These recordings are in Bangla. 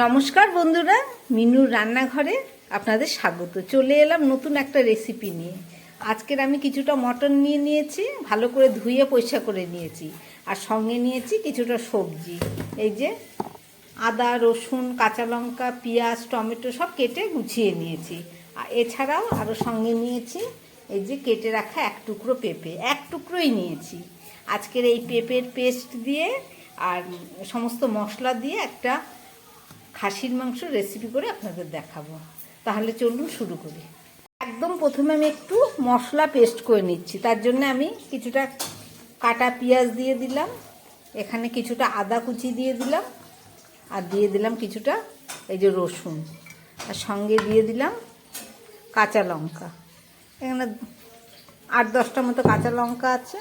নমস্কার বন্ধুরা, মিনুর রান্নাঘরে আপনাদের স্বাগত। চলে এলাম নতুন একটা রেসিপি নিয়ে। আজকের আমি কিছুটা মটন নিয়ে নিয়েছি, ভালো করে ধুয়ে পয়সা করে নিয়েছি। আর সঙ্গে নিয়েছি কিছুটা সবজি। এই যে আদা, রসুন, কাঁচা লঙ্কা, পেঁয়াজ, টমেটো সব কেটে গুছিয়ে নিয়েছি। আর এছাড়াও আরও সঙ্গে নিয়েছি এই যে কেটে রাখা এক টুকরো পেঁপে। এক টুকরোই নিয়েছি। আজকের এই পেঁপের পেস্ট দিয়ে আর সমস্ত মশলা দিয়ে একটা খাসির মাংস রেসিপি করে আপনাদের দেখাবো। তাহলে চলুন শুরু করি। একদম প্রথমে আমি একটু মশলা পেস্ট করে নিচ্ছি। তার জন্য আমি কিছুটা কাটা পেঁয়াজ দিয়ে দিলাম, এখানে কিছুটা আদা কুচি দিয়ে দিলাম, আর দিয়ে দিলাম কিছুটা এই যে রসুন। আর সঙ্গে দিয়ে দিলাম কাঁচা লঙ্কা। এখানে আট দশটা মতো কাঁচা লঙ্কা আছে।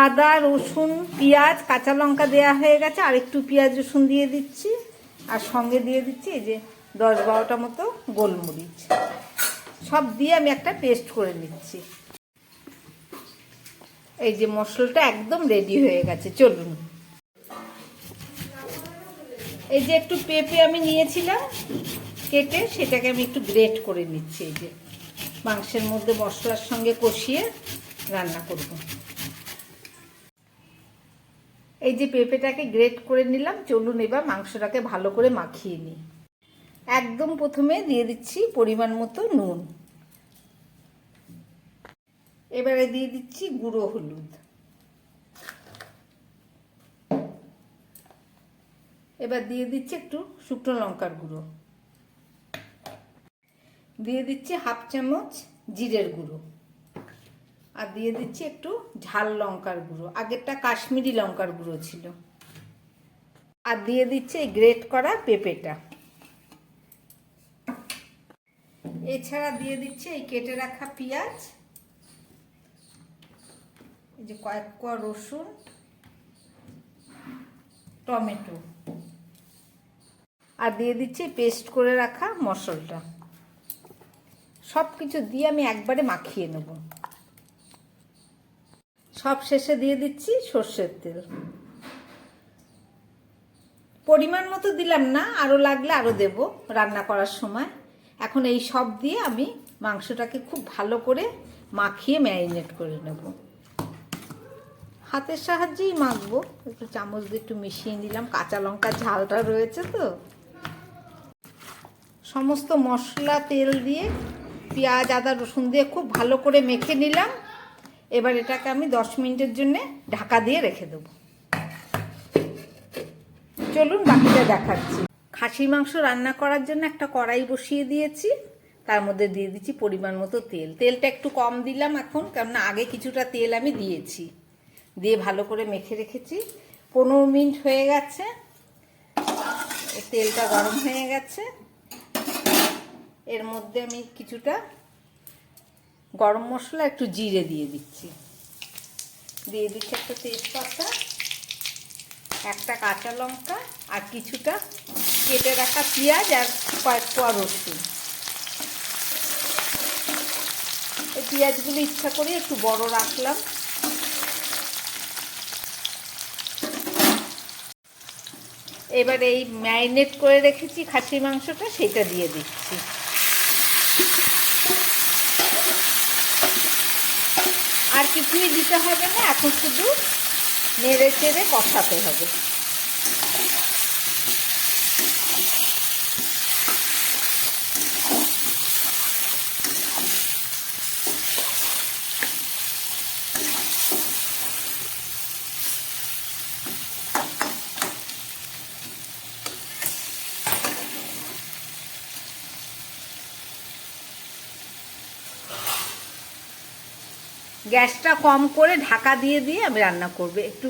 আদা, রসুন, পেঁয়াজ, কাঁচা লঙ্কা দেওয়া হয়ে গেছে, আর একটু পেঁয়াজ, রসুন দিয়ে দিচ্ছি, আর সঙ্গে দিয়ে দিচ্ছি এই যে দশ বারোটা মতো গোলমরিচ। সব দিয়ে আমি একটা পেস্ট করে নিচ্ছি। এই যে মশলাটা একদম রেডি হয়ে গেছে, চলুন। এই যে একটু পেঁপে আমি নিয়েছিলাম, কেটে সেটাকে আমি একটু গ্রেট করে নিচ্ছি, এই যে মাংসের মধ্যে মশলার সঙ্গে কষিয়ে রান্না করব। এই যে পেঁপেটাকে গ্রেট করে নিলাম, চলুন এবার মাংসটাকে ভালো করে মাখিয়ে নিই। একদম প্রথমে দিয়ে দিচ্ছি পরিমাণ মতো নুন। এবারে দিয়ে দিচ্ছি গুঁড়ো হলুদ। এবার দিয়ে দিচ্ছি একটু শুকনো লঙ্কার গুঁড়ো। দিয়ে দিচ্ছি হাফ চামচ জিরের গুঁড়ো। আর দিয়ে দিচ্ছি একটু ঝাল লঙ্কার গুঁড়ো। আগেরটা কাশ্মীরি লঙ্কার গুঁড়ো ছিল। আর দিয়ে দিচ্ছি এই গ্রেট করা পেঁপেটা। এছাড়া দিয়ে দিচ্ছি এই কেটে রাখা পেঁয়াজ, এই যে কয়েক কোয়া রসুন, টমেটো। আর দিয়ে দিচ্ছি পেস্ট করে রাখা মশলাটা। সব কিছু দিয়ে আমি একবারে মাখিয়ে নেব। সব শেষে দিয়ে দিচ্ছি সর্ষের তেল। পরিমাণ মতো দিলাম না আরও লাগলে আরও দেব রান্না করার সময়। এখন এই সব দিয়ে আমি মাংসটাকে খুব ভালো করে মাখিয়ে ম্যারিনেট করে নেব। হাতের সাহায্যেই মাখবো। একটু চামচ দিয়ে একটু মিশিয়ে নিলাম। কাঁচা লঙ্কা ঝালটা রয়েছে তো। সমস্ত মশলা, তেল দিয়ে পেঁয়াজ, আদা, রসুন দিয়ে খুব ভালো করে মেখে নিলাম। এবার এটাকে আমি দশ মিনিটের জন্য ঢাকা দিয়ে রেখে দেবো। চলুন বাকিটা দেখাচ্ছি। খাসির মাংস রান্না করার জন্য একটা কড়াই বসিয়ে দিয়েছি। তার মধ্যে দিয়ে দিচ্ছি পরিমাণ মতো তেল। তেলটা একটু কম দিলাম এখন, কেননা আগে কিছুটা তেল আমি দিয়েছি। দিয়ে ভালো করে মেখে রেখেছি। পনেরো মিনিট হয়ে গেছে। তেলটা গরম হয়ে গেছে। এর মধ্যে আমি কিছুটা গরম মশলা একটু জিরে দিয়ে দিচ্ছি। দিয়ে দিচ্ছি একটা তেজপাতা, একটা কাঁচা লঙ্কা আর কিছুটা কেটে রাখা পেঁয়াজ আর কয়েক পোয়া রসুন। এই পেঁয়াজগুলো ইচ্ছা করে একটু বড় রাখলাম। এবার এই ম্যারিনেট করে রেখেছি খাসির মাংসটা, সেটা দিয়ে দিচ্ছি। কিছুই দিতে হবে না এখন শুধু নেড়ে চেড়ে কষাতে হবে। গ্যাসটা কম করে ঢাকা দিয়ে দিয়ে আমি রান্না করব। একটু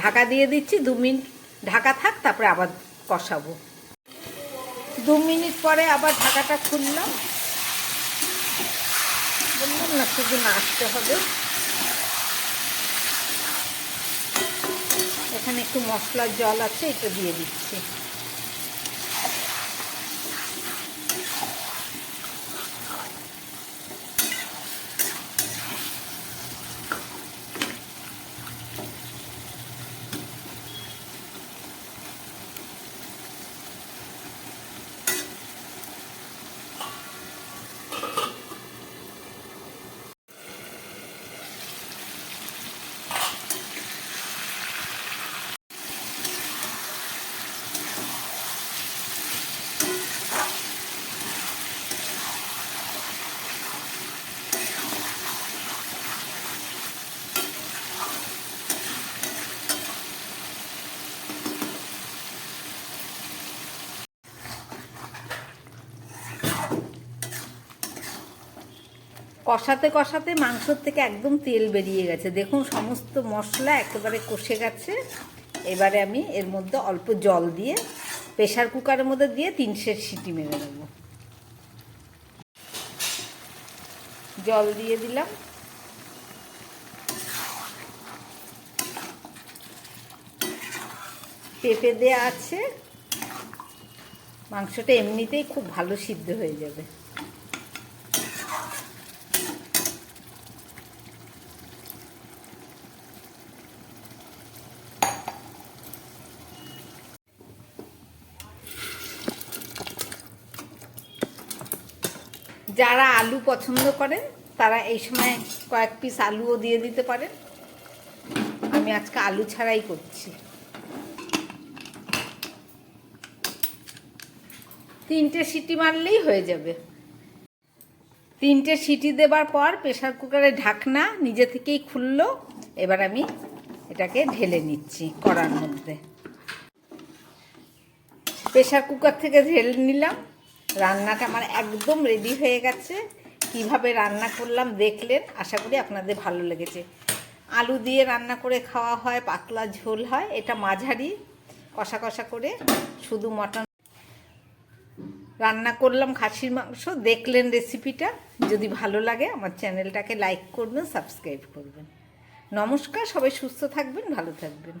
ঢাকা দিয়ে দিচ্ছি, দু মিনিট ঢাকা থাক, তারপরে আবার কষাবো। দু মিনিট পরে আবার ঢাকাটা খুললাম। বললাম না, শুধু নাচতে হবে। এখানে একটু মশলার জল আছে, এটা দিয়ে দিচ্ছি। কষাতে কষাতে মাংসর থেকে একদম তেল বেরিয়ে গেছে। দেখুন, সমস্ত মশলা একেবারে কষে গেছে। এবারে আমি এর মধ্যে অল্প জল দিয়ে প্রেশার কুকারের মধ্যে দিয়ে তিন সেট মেরে দেবো জল দিয়ে দিলাম। পেঁপে দেওয়া আছে। মাংসটা এমনিতেই খুব ভালো সিদ্ধ হয়ে যাবে। যারা আলু পছন্দ করেন, তারা এই সময় কয়েক পিস আলুও দিয়ে দিতে পারেন। আমি আজকে আলু ছাড়াই করছি। তিনটে সিটি মারলেই হয়ে যাবে। তিনটে সিটি দেবার পর প্রেশার কুকারের ঢাকনা নিজে থেকেই খুললো। এবার আমি এটাকে ঢেলে নিচ্ছি কড়ার মধ্যে। প্রেশার কুকার থেকে ঢেলে নিলাম। রান্নাটা আমার একদম রেডি হয়ে গেছে। কীভাবে রান্না করলাম দেখলেন, আশা করি আপনাদের ভালো লেগেছে। আলু দিয়ে রান্না করে খাওয়া হয়, পাতলা ঝোল হয়, এটা মাঝারি, কষা কষা করে, শুধু মটন। রান্না করলাম খাসির মাংস, দেখলেন রেসিপিটা যদি ভালো লাগে, আমার চ্যানেলটাকে লাইক করবেন সাবস্ক্রাইব করবেন। নমস্কার, সবাই সুস্থ থাকবেন, ভালো থাকবেন।